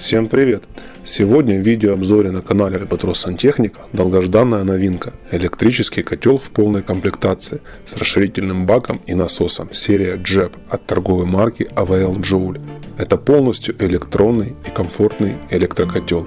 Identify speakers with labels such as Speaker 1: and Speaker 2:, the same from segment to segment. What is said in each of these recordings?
Speaker 1: Всем привет! Сегодня в видеообзоре на канале Альбатрос Сантехника долгожданная новинка – электрический котел в полной комплектации с расширительным баком и насосом серия JEP от торговой марки AVL Joule. Это полностью электронный и комфортный электрокотел.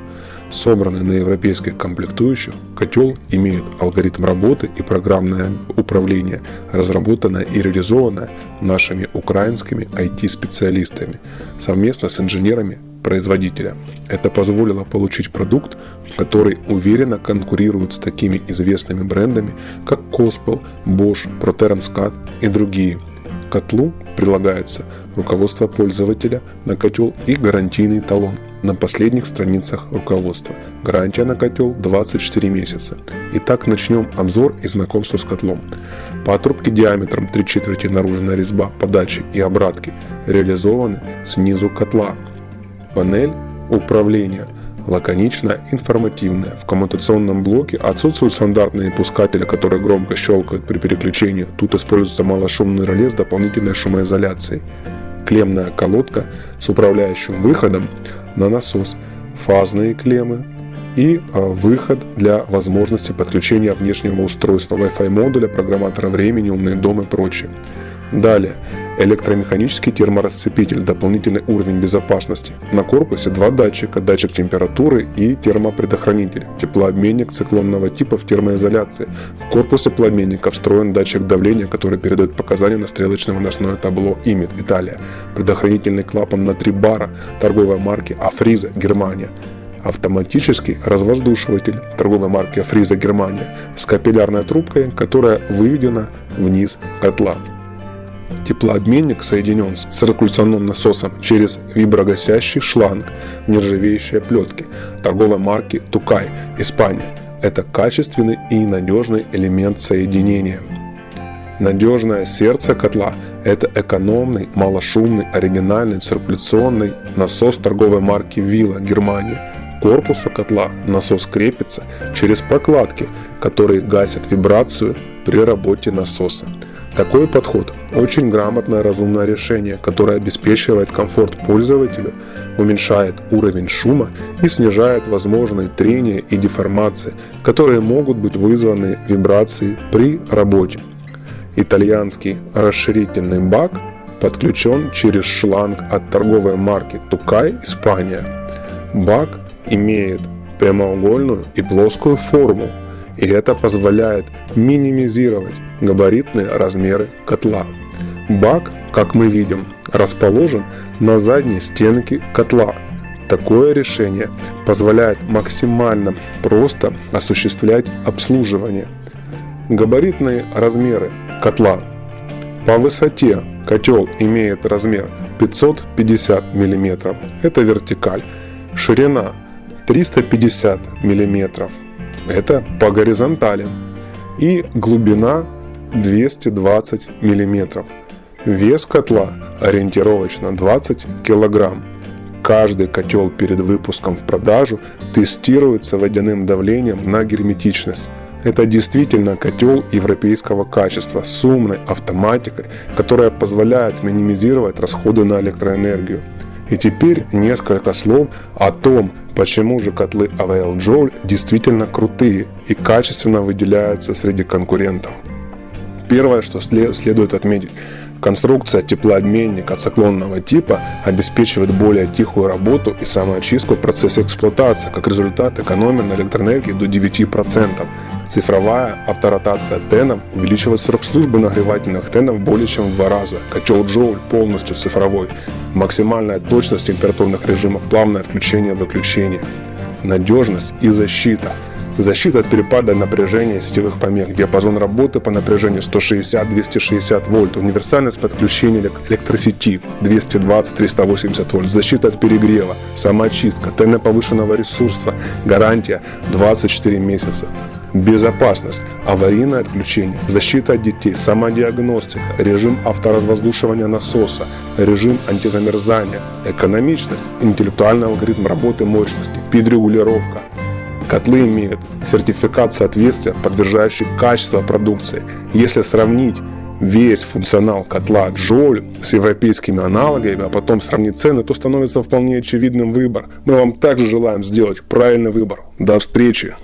Speaker 1: Собранный на европейских комплектующих, котел имеет алгоритм работы и программное управление, разработанное и реализованное нашими украинскими IT-специалистами совместно с инженерами производителя. Это позволило получить продукт, который уверенно конкурирует с такими известными брендами, как Cospel, Bosch, Protermscat и другие. Котлу прилагается руководство пользователя на котел и гарантийный талон на последних страницах руководства. Гарантия на котел 24 месяца. Итак, начнем обзор и знакомство с котлом. Патрубки диаметром 3 четверти наружная резьба подачи и обратки реализованы снизу котла – Панель управления лаконичная, информативная. В коммутационном блоке отсутствуют стандартные пускатели, которые громко щелкают при переключении. Тут используется малошумный реле с дополнительной шумоизоляцией. Клемная колодка с управляющим выходом на насос, фазные клеммы и а, выход для возможности подключения внешнего устройства Wi-Fi модуля, программатора времени, умный дом и прочее. Далее. Электромеханический терморасцепитель, дополнительный уровень безопасности. На корпусе два датчика, датчик температуры и термопредохранитель. Теплообменник циклонного типа в термоизоляции. В корпусе теплообменника встроен датчик давления, который передает показания на стрелочное выносное табло ИМИД Италия. Предохранительный клапан на 3 бара торговой марки Африза Германия автоматический развоздушиватель торговой марки Африза Германия с капиллярной трубкой, которая выведена вниз котла. Теплообменник соединен с циркуляционным насосом через виброгасящий шланг нержавеющей оплетки торговой марки Тукай, Испания. Это качественный и надежный элемент соединения. Надежное сердце котла – это экономный, малошумный, оригинальный циркуляционный насос торговой марки Вилла, Германия. Корпусу котла насос крепится через прокладки, которые гасят вибрацию при работе насоса. Такой подход – очень грамотное разумное решение, которое обеспечивает комфорт пользователю, уменьшает уровень шума и снижает возможные трения и деформации, которые могут быть вызваны вибрацией при работе. Итальянский расширительный бак подключен через шланг от торговой марки Тукай Испания. Бак имеет прямоугольную и плоскую форму, и это позволяет минимизировать габаритные размеры котла. Бак, как мы видим, расположен на задней стенке котла. Такое решение позволяет максимально просто осуществлять обслуживание. Габаритные размеры котла. По высоте котел имеет размер 550 мм, это вертикаль. Ширина 350 мм, это по горизонтали. И глубина 220 мм. Вес котла ориентировочно 20 кг. Каждый котел перед выпуском в продажу тестируется водяным давлением на герметичность. Это действительно котел европейского качества с умной автоматикой, которая позволяет минимизировать расходы на электроэнергию. И теперь несколько слов о том, почему же котлы AVL Joule действительно крутые и качественно выделяются среди конкурентов. Первое, что следует отметить, конструкция теплообменника циклонного типа обеспечивает более тихую работу и самоочистку в процессе эксплуатации, как результат экономии на электроэнергии до 9%. Цифровая авторотация тенов увеличивает срок службы нагревательных тенов более чем в два раза. Котел Джоуль полностью цифровой. Максимальная точность температурных режимов, плавное включение-выключение. Надежность и защита – Защита от перепада напряжения сетевых помех. Диапазон работы по напряжению 160-260 вольт. Универсальность подключения электросети 220-380 вольт. Защита от перегрева. Самоочистка. ТН повышенного ресурса. Гарантия 24 месяца. Безопасность, аварийное отключение, защита от детей, самодиагностика, режим авторазвоздушивания насоса, режим антизамерзания, экономичность, интеллектуальный алгоритм работы мощности, педрегулировка, Котлы имеют сертификат соответствия, подтверждающий качество продукции. Если сравнить весь функционал котла Joule с европейскими аналогами, а потом сравнить цены, то становится вполне очевидным выбор. Мы вам также желаем сделать правильный выбор. До встречи!